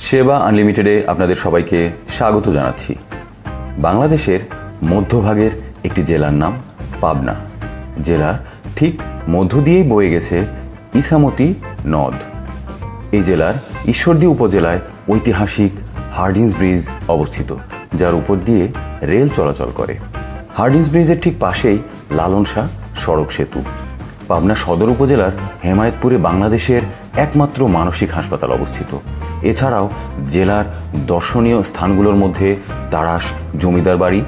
সেবা আনলিমিটেডে আপনাদের সবাইকে স্বাগত জানাচ্ছি। বাংলাদেশের মধ্যভাগের একটি জেলার নাম পাবনা। জেলার ঠিক মধ্য দিয়েই বয়ে গেছে ইসামতি নদ। এই জেলার ঈশ্বরদী উপজেলায় ঐতিহাসিক হার্ডিন্স ব্রিজ অবস্থিত, যার উপর দিয়ে রেল চলাচল করে। হার্ডিন্স ব্রিজের ঠিক পাশেই লালন শাহ সড়ক সেতু। পাবনা সদর উপজেলার হেমায়তপুরে বাংলাদেশের একমাত্র মানসিক হাসপাতাল অবস্থিত। এছাড়াও জেলার দর্শনীয় স্থানগুলোর মধ্যে তারাস জমিদার বাড়ি,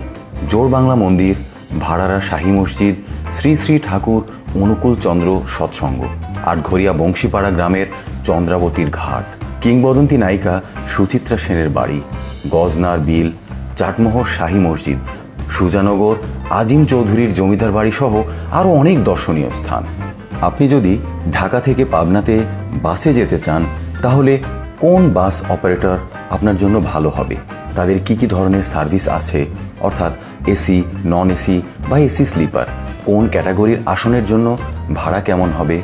জোর বাংলা মন্দির, ভাড়ারা শাহী মসজিদ, শ্রী শ্রী ঠাকুর অনুকূল চন্দ্র সৎসঙ্গ, আটঘরিয়া বংশীপাড়া গ্রামের চন্দ্রাবতীর ঘাট, কিংবদন্তি নায়িকা সুচিত্রা সেনের বাড়ি, গজনার বিল, চাটমোহর শাহী মসজিদ সুজানগর, আজিম চৌধুরীর জমিদার বাড়ি সহ আরও অনেক দর্শনীয় স্থান। আপনি যদি ঢাকা থেকে পাবনাতে বাসে যেতে চান, তাহলে কোন বাস অপারেটর আপনার জন্য ভালো হবে? তাদের কি কি ধরনের সার্ভিস আছে? অর্থাৎ এসি নন এসি বা এসি স্লিপার। কোন ক্যাটাগরির আসনের জন্য ভাড়া কেমন হবে?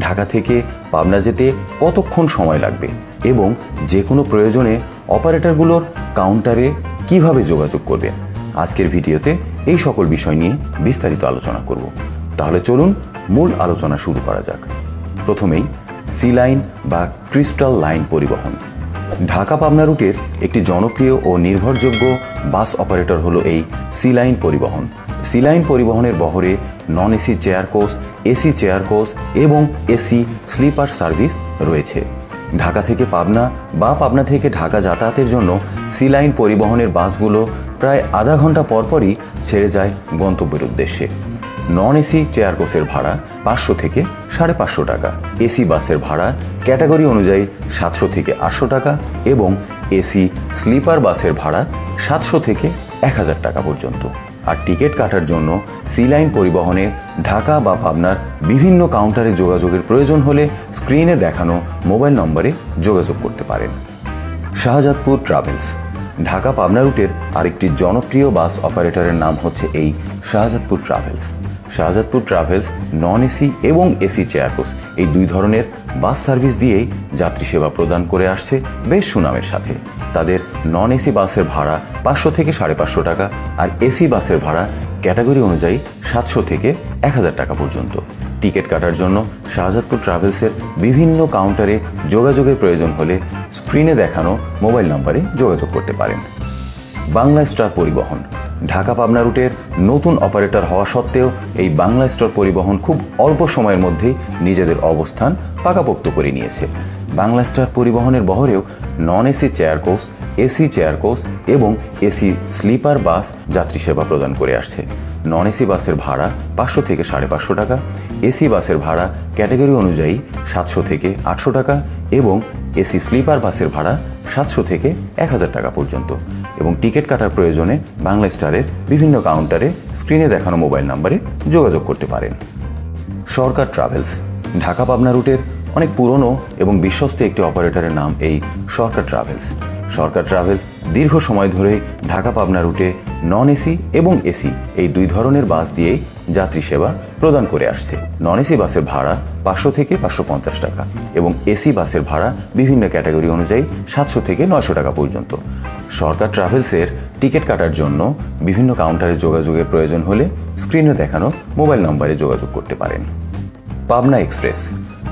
ঢাকা থেকে পাবনা যেতে কতক্ষণ সময় লাগবে? এবং যে কোনো প্রয়োজনে অপারেটরগুলোর কাউন্টারে কীভাবে যোগাযোগ করবেন? আজকের ভিডিওতে এই সকল বিষয় নিয়ে বিস্তারিত আলোচনা করব। তাহলে চলুন মূল আলোচনা শুরু করা যাক। প্রথমেই সি লাইন বা ক্রিস্টাল লাইন পরিবহন। ঢাকা পাবনা রুটের একটি জনপ্রিয় ও নির্ভরযোগ্য বাস অপারেটর হলো এই সি লাইন পরিবহন। সি লাইন পরিবহনের বহরে non AC chair coach, AC chair coach এবং এসি স্লিপার সার্ভিস রয়েছে। ঢাকা থেকে পাবনা বা পাবনা থেকে ঢাকা যাতায়াতের জন্য সি লাইন পরিবহনের বাসগুলো প্রায় আধা ঘণ্টা পরপরই ছেড়ে যায় গন্তব্যের উদ্দেশ্যে। নন এসি চেয়ার কোচের ভাড়া পাঁচশো থেকে সাড়ে পাঁচশো টাকা। এসি বাসের ভাড়া ক্যাটাগরি অনুযায়ী সাতশো থেকে আটশো টাকা এবং এসি স্লিপার বাসের ভাড়া সাতশো থেকে এক হাজার টাকা পর্যন্ত। আর টিকিট কাটার জন্য সি লাইন পরিবহনে ঢাকা বা পাবনার বিভিন্ন কাউন্টারে যোগাযোগের প্রয়োজন হলে স্ক্রিনে দেখানো মোবাইল নম্বরে যোগাযোগ করতে পারেন। শাহজাদপুর ট্রাভেলস, ঢাকা পাবনা রুটের আরেকটি জনপ্রিয় বাস অপারেটরের নাম হচ্ছে এই Shahjadpur travels. Shahjadpur travels, non AC এবং এসি চেয়ার কোচ এই দুই ধরনের বাস সার্ভিস দিয়েই যাত্রী সেবা প্রদান করে আসছে বেশ সুনামের সাথে। তাদের নন এসি বাসের ভাড়া পাঁচশো থেকে সাড়ে পাঁচশো টাকা আর এসি বাসের ভাড়া ক্যাটাগরি অনুযায়ী সাতশো থেকে এক হাজার টাকা পর্যন্ত। টিকিট কাটার জন্য শাহজাদপুর ট্রাভেলসের বিভিন্ন কাউন্টারে যোগাযোগের প্রয়োজন হলে স্ক্রিনে দেখানো মোবাইল নম্বরে যোগাযোগ করতে পারেন। বাংলা স্টার পরিবহন ঢাকা পাবনা রুটের নতুন অপারেটর হওয়া সত্ত্বেও এই বাংলা স্টোর পরিবহন খুব অল্প সময়ের মধ্যেই নিজেদের অবস্থান পাকাপোক্ত করে নিয়েছে। বাংলা স্টার পরিবহনের বহরেও non AC chair coach AC chair coach এবং এসি স্লিপার বাস যাত্রী সেবা প্রদান করে আসছে। নন এসি বাসের ভাড়া পাঁচশো থেকে সাড়ে পাঁচশো টাকা এসি বাসের ভাড়া ক্যাটাগরি অনুযায়ী সাতশো থেকে আটশো টাকা এবং এসি স্লিপার বাসের ভাড়া সাতশো থেকে এক হাজার টাকা পর্যন্ত। এবং টিকিট কাটার প্রয়োজনে বাংলা স্টারের বিভিন্ন কাউন্টারে স্ক্রিনে দেখানো মোবাইল নম্বরে যোগাযোগ করতে পারেন। সরকার ট্রাভেলস, ঢাকা পাবনা রুটের অনেক পুরনো এবং বিশ্বস্ত একটি অপারেটরের নাম এই সরকার ট্রাভেলস। সরকার ট্রাভেলস দীর্ঘ সময় ধরে ঢাকা পাবনা রুটে নন এসি এবং এসি এই দুই ধরনের বাস দিয়েই যাত্রী সেবা প্রদান করে আসছে। নন এসি বাসের ভাড়া পাঁচশো থেকে পাঁচশো পঞ্চাশ টাকা এবং এসি বাসের ভাড়া বিভিন্ন ক্যাটাগরি অনুযায়ী সাতশো থেকে নয়শো টাকা পর্যন্ত। সরকার ট্রাভেলসের টিকিট কাটার জন্য বিভিন্ন কাউন্টারে যোগাযোগের প্রয়োজন হলে স্ক্রিনে দেখানো মোবাইল নম্বরে যোগাযোগ করতে পারেন। পাবনা এক্সপ্রেস।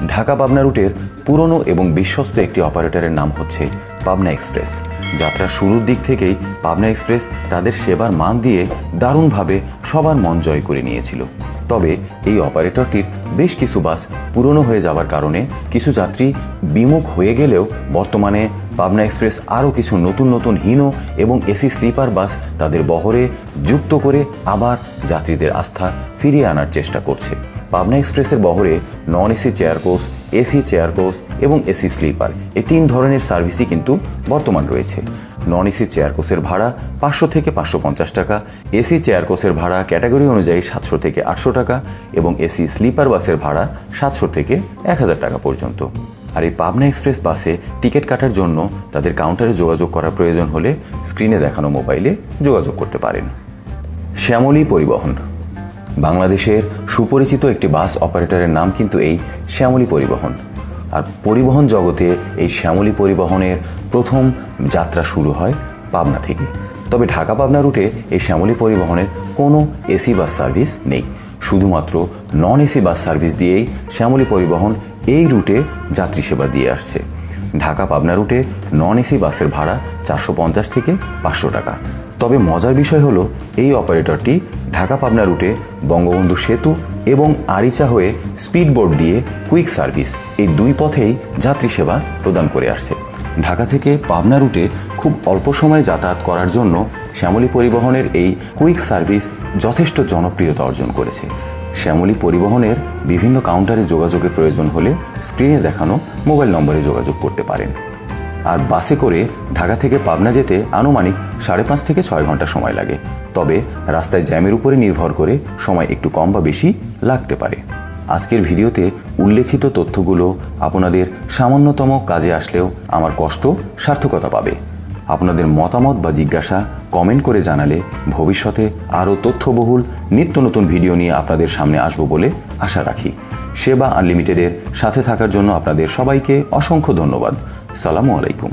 ঢাকা পাবনা রুটের পুরনো এবং বিশ্বস্ত একটি অপারেটরের নাম হচ্ছে পাবনা এক্সপ্রেস। যাত্রার শুরুর দিক থেকেই পাবনা এক্সপ্রেস তাদের সেবার মান দিয়ে দারুণভাবে সবার মন জয় করে নিয়েছিল। তবে এই অপারেটরটির বেশ কিছু বাস পুরনো হয়ে যাওয়ার কারণে কিছু যাত্রী বিমুখ হয়ে গেলেও বর্তমানে পাবনা এক্সপ্রেস আরও কিছু নতুন নতুন হীন এবং এসি স্লিপার বাস তাদের বহরে যুক্ত করে আবার যাত্রীদের আস্থা ফিরিয়ে আনার চেষ্টা করছে। পাবনা এক্সপ্রেসের বহরে non AC chair coach AC chair coach এবং এসি স্লিপার এই তিন ধরনের সার্ভিসই কিন্তু বর্তমান রয়েছে। নন এসি চেয়ার কোচের ভাড়া পাঁচশো থেকে পাঁচশো পঞ্চাশ টাকা এসি চেয়ার কোচের ভাড়া ক্যাটাগরি অনুযায়ী সাতশো থেকে আটশো টাকা এবং এসি স্লিপার বাসের ভাড়া সাতশো থেকে এক হাজার টাকা পর্যন্ত। আর এই পাবনা এক্সপ্রেস বাসে টিকিট কাটার জন্য তাদের কাউন্টারে যোগাযোগ করার প্রয়োজন হলে স্ক্রিনে দেখানো মোবাইলে যোগাযোগ করতে পারেন। শ্যামলী পরিবহন। বাংলাদেশের সুপরিচিত একটি বাস অপারেটরের নাম কিন্তু এই শ্যামলী পরিবহন। আর পরিবহন জগতে এই শ্যামলী পরিবহনের প্রথম যাত্রা শুরু হয় পাবনা থেকে। তবে ঢাকা পাবনা রুটে এই শ্যামলী পরিবহনের কোনো এসি বাস সার্ভিস নেই। শুধুমাত্র নন এসি বাস সার্ভিস দিয়েই শ্যামলী পরিবহন এই রুটে যাত্রী সেবা দিয়ে আসছে। ঢাকা পাবনা রুটে নন এসি বাসের ভাড়া চারশো পঞ্চাশ থেকে পাঁচশো টাকা। তবে মজার বিষয় হলো, এই অপারেটরটি ঢাকা পাবনা রুটে বঙ্গবন্ধু সেতু এবং আরিচা হয়ে স্পিডবোট দিয়ে কুইক সার্ভিস এই দুই পথেই যাত্রী সেবা প্রদান করে আসছে। ঢাকা থেকে পাবনা রুটে খুব অল্প সময়ে যাতায়াত করার জন্য শ্যামলী পরিবহনের এই কুইক সার্ভিস যথেষ্ট জনপ্রিয়তা অর্জন করেছে। শ্যামলী পরিবহনের বিভিন্ন কাউন্টারে যোগাযোগের প্রয়োজন হলে স্ক্রিনে দেখানো মোবাইল নম্বরে যোগাযোগ করতে পারেন। আর বাসে করে ঢাকা থেকে পাবনা যেতে আনুমানিক সাড়ে পাঁচ থেকে ছয় ঘণ্টা সময় লাগে। তবে রাস্তায় জ্যামের উপরে নির্ভর করে সময় একটু কম বা বেশি লাগতে পারে। আজকের ভিডিওতে উল্লেখিত তথ্যগুলো আপনাদের সামান্যতম কাজে আসলেও আমার কষ্ট সার্থকতা পাবে। আপনাদের মতামত বা জিজ্ঞাসা কমেন্ট করে জানালে ভবিষ্যতে আরও তথ্যবহুল, নিত্য নতুন ভিডিও নিয়ে আপনাদের সামনে আসব বলে আশা রাখি। সেবা আনলিমিটেডের সাথে থাকার জন্য আপনাদের সবাইকে অসংখ্য ধন্যবাদ। সালামু আলাইকুম।